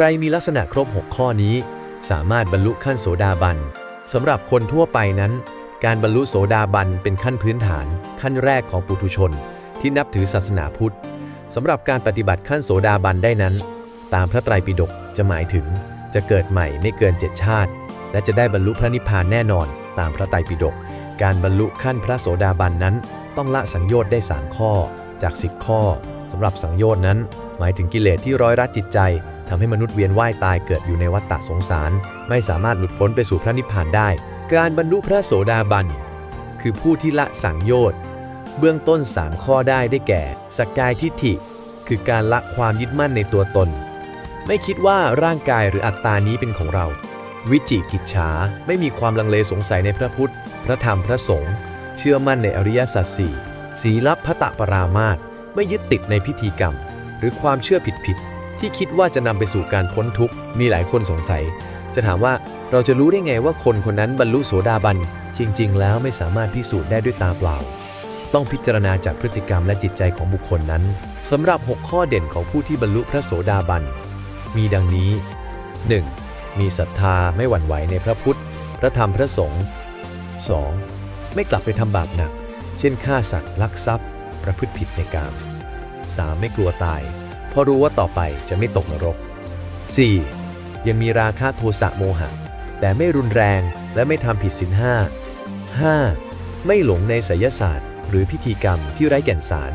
ไตรมีลักษณะครบ 6 ข้อนี้ สามารถบรรลุขั้นโสดาบันสำหรับคนทั่วไปนั้น การบรรลุโสดาบันเป็นขั้นพื้นฐาน ขั้นแรกของปุถุชน ที่นับถือศาสนาพุทธสำหรับการปฏิบัติขั้นโสดาบันได้นั้น ตามพระไตรปิฎกจะหมายถึง จะเกิดใหม่ไม่เกินเจ็ดชาติ และจะได้บรรลุพระนิพพานแน่นอน ตามพระไตรปิฎกการบรรลุขั้นพระโสดาบันนั้น ต้องละสังโยชน์ได้ 3 ข้อจาก 10 ข้อสำหรับสังโยชน์นั้น หมายถึงกิเลสที่ร้อยรัดจิตใจ ทำให้มนุษย์เวียนว่ายตายเกิดอยู่ในวัฏฏะสงสาร ไม่สามารถหลุดพ้นไปสู่พระนิพพานได้ การบรรลุพระโสดาบัน คือผู้ที่ละสังโยชน์เบื้องต้น 3 ข้อได้ได้แก่สกกายทิฏฐิ คือการละความยึดมั่นในตัวตน ไม่คิดว่าร่างกายหรืออัตตานี้เป็นของเรา วิจิกิจฉาไม่มีความลังเลสงสัยในพระพุทธ พระธรรมพระสงฆ์เชื่อมั่นในอริยสัจสี่สีลับพระตะปรามาตไม่ยึดติดในพิธีกรรม หรือความเชื่อผิดๆ ที่คิดว่าจะนำไปสู่การพ้นทุกข์ มีหลายคนสงสัย จะถามว่าเราจะรู้ได้ไงว่าคนคนนั้นบรรลุโสดาบัน จริง ๆ แล้วไม่สามารถพิสูจน์ได้ด้วยตาเปล่า ต้องพิจารณาจากพฤติกรรมและจิตใจของบุคคลนั้นสำหรับ 6 ข้อเด่นของผู้ที่บรรลุพระโสดาบัน มีดังนี้ 1. มีศรัทธาไม่หวั่นไหวในพระพุทธ พระธรรมพระสงฆ์ 2. ไม่กลับไปทำบาปหนัก เช่นฆ่าสัตว์ลักทรัพย์ ประพฤติผิดในกาม 3. ไม่กลัวตาย ราะรู้ว่าต่อไปจะไม่ตกนรก 4. ยังมีราคะโทสะโมหะ แต่ไม่รุนแรงและไม่ทำผิดศีลห้า 5. ไม่หลงในไสยศาสตร์ หรือพิธีกรรมที่ไร้แก่นสาร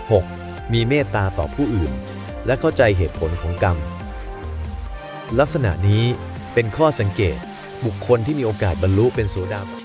6. มีเมตตาต่อผู้อื่น และเข้าใจเหตุผลของกรรม ลักษณะนี้เป็นข้อสังเกตบุคคลที่มีโอกาสบรรลุเป็นโสดาบัน